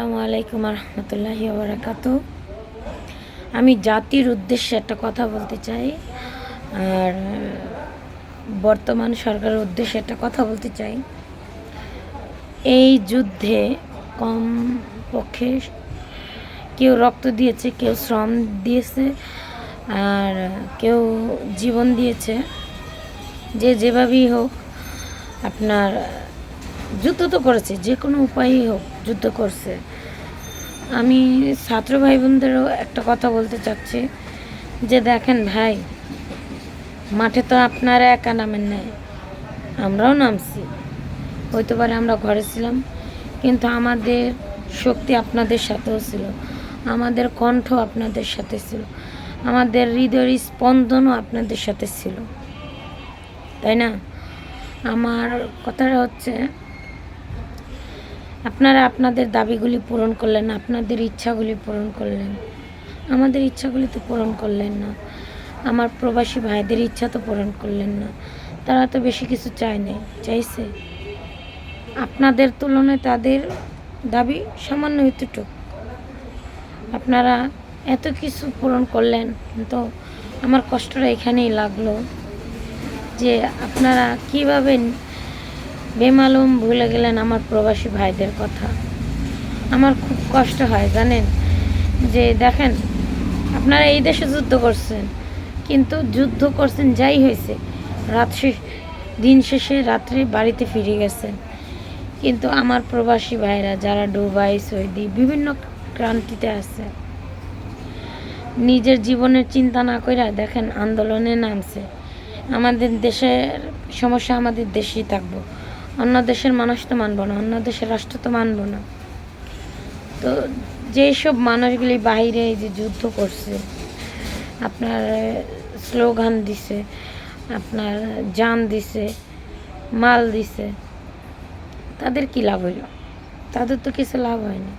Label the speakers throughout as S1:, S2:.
S1: আসসালামু রহমতুল্লাহি বারাকাত আমি জাতির উদ্দেশ্যে একটা কথা বলতে চাই, আর বর্তমান সরকারের উদ্দেশ্যে একটা কথা বলতে চাই। এই যুদ্ধে কম পক্ষে কেউ রক্ত দিয়েছে, কেউ শ্রম দিয়েছে, আর কেউ জীবন দিয়েছে। যে যেভাবেই হোক, আপনার যুদ্ধ তো করেছে, যে কোনো উপায়ই হোক, যুদ্ধ করছে। আমি ছাত্র ভাই বোনদেরও একটা কথা বলতে চাচ্ছি, যে দেখেন ভাই, মাঠে তো আপনারা একা নামেন নাই, আমরাও নামছি। হইতে পারে আমরা ঘরে ছিলাম, কিন্তু আমাদের শক্তি আপনাদের সাথেও ছিল, আমাদের কণ্ঠ আপনাদের সাথে ছিল, আমাদের হৃদয়ের স্পন্দনও আপনাদের সাথে ছিল। তাই না? আমার কথাটা হচ্ছে আপনারা আপনাদের দাবিগুলি পূরণ করলেন, আপনাদের ইচ্ছাগুলি পূরণ করলেন। আমাদের ইচ্ছাগুলি তো পূরণ করলেন না। আমার প্রবাসী ভাইদের ইচ্ছা তো পূরণ করলেন না। তারা তো বেশি কিছু চায় নাই, চাইছে। আপনাদের তুলনায় তাদের দাবি সামান্য এতটুকু। আপনারা এত কিছু পূরণ করলেন, কিন্তু আমার কষ্টটা এখানেই লাগল যে আপনারা কীভাবে বেমালুম ভুলে গেলেন আমার প্রবাসী ভাইদের কথা। আমার খুব কষ্ট হয়, জানেন? যে দেখেন, আপনারা এই দেশে যুদ্ধ করছেন, কিন্তু যুদ্ধ করছেন যাই হয়েছে, রাত শেষ দিন শেষে রাত্রে বাড়িতে ফিরে গেছেন। কিন্তু আমার প্রবাসী ভাইরা যারা ডুবাই সৌদি, বিভিন্ন ক্রান্তিতে আছে, নিজের জীবনের চিন্তা না করে দেখেন আন্দোলনে নামছে। আমাদের দেশের সমস্যা আমাদের দেশেই থাকব। অন্য দেশের মানুষ তো মানবো না, অন্য দেশের রাষ্ট্র তো মানবো না। তো যেসব মানুষগুলি বাইরে এই যে যুদ্ধ করছে, আপনার স্লোগান দিছে, আপনার জান দিছে, মাল দিছে, তাদের কি লাভ হইল? তাদের তো কিছু লাভ হয়নি।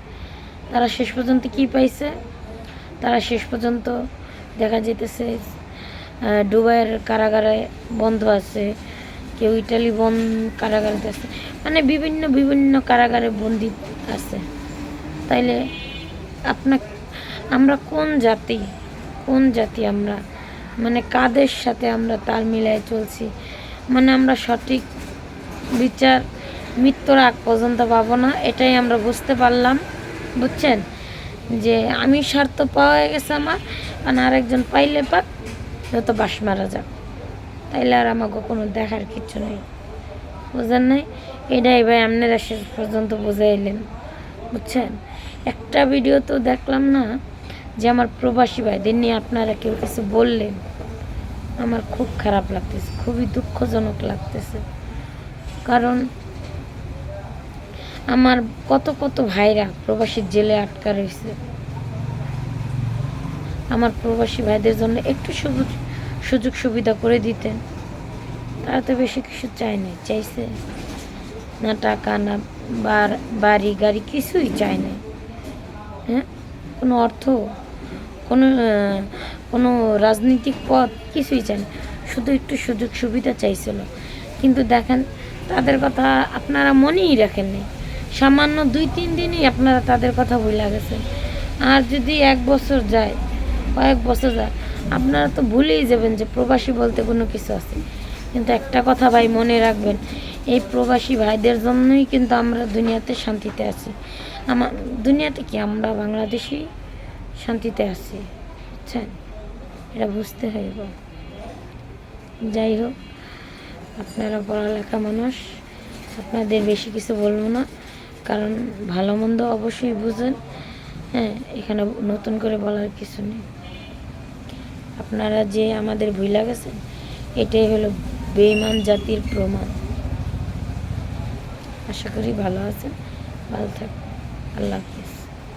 S1: তারা শেষ পর্যন্ত কি পাইছে? তারা শেষ পর্যন্ত দেখা যেতেছে ডুবাইয়ের কারাগারে বন্ধ আছে কেউ ইটালি বন কারাগারে আছে। মানে বিভিন্ন বিভিন্ন কারাগারে বন্দি আছে। তাইলে আপনার আমরা কোন জাতি কোন জাতি আমরা? মানে কাদের সাথে আমরা তাল মিলাই চলছি? মানে আমরা সঠিক বিচার, মৃত্যুর আগ পর্যন্ত পাবো না, এটাই আমরা বুঝতে পারলাম। বুঝছেন? যে আমি স্বার্থ পাওয়া গেছে আমার, আর আরেকজন পাইলে পাক, যত বাস মারা যাক। তাইলে আর আমাকে কোনো দেখার কিছু নেই। বুঝেন নাই? এটাই ভাই আপনারা শেষ পর্যন্ত বুঝাইলেন। বুঝছেন? একটা ভিডিও তো দেখলাম না যে আমার প্রবাসী ভাইদের নিয়ে আপনারা কেউ কিছু বললেন। আমার খুব খারাপ লাগতেছে, খুবই দুঃখজনক লাগতেছে। কারণ আমার কত কত ভাইরা প্রবাসী জেলে আটকা রয়েছে আমার প্রবাসী ভাইদের জন্য একটু সুযোগ সুযোগ সুবিধা করে দিতেন। তারা তো বেশি কিছু চায় চাইছে না টাকা, না বাড়ি, গাড়ি, কিছুই চায় না হ্যাঁ? কোনো অর্থ, কোনো কোনো রাজনৈতিক পদ কিছুই চায় না শুধু একটু সুযোগ সুবিধা চাইছিল। কিন্তু দেখেন, তাদের কথা আপনারা মনেই রাখেননি সামান্য দুই, তিন দিনই আপনারা তাদের কথা ভুলে গেছেন। আর যদি এক বছর যায়, কয়েক বছর যায় আপনারা তো ভুলেই যাবেন যে প্রবাসী বলতে কোনো কিছু আছে। কিন্তু একটা কথা ভাই মনে রাখবেন, এই প্রবাসী ভাইদের জন্যই কিন্তু আমরা দুনিয়াতে শান্তিতে আছি। আমার দুনিয়াতে কি আমরা বাংলাদেশি শান্তিতে আছি? বুঝছেন? এটা বুঝতে হইব। যাই হোক, আপনারা পড়ালেখা মানুষ, আপনাদের বেশি কিছু বলব না, কারণ ভালো মন্দ অবশ্যই বুঝেন। হ্যাঁ এখানে নতুন করে বলার কিছু নেই। আপনারা যে আমাদের ভুইলা গেছেন এটাই হলো বেইমান জাতির প্রমাণ আশা করি ভালো আছেন ভালো থাক আল্লাহ।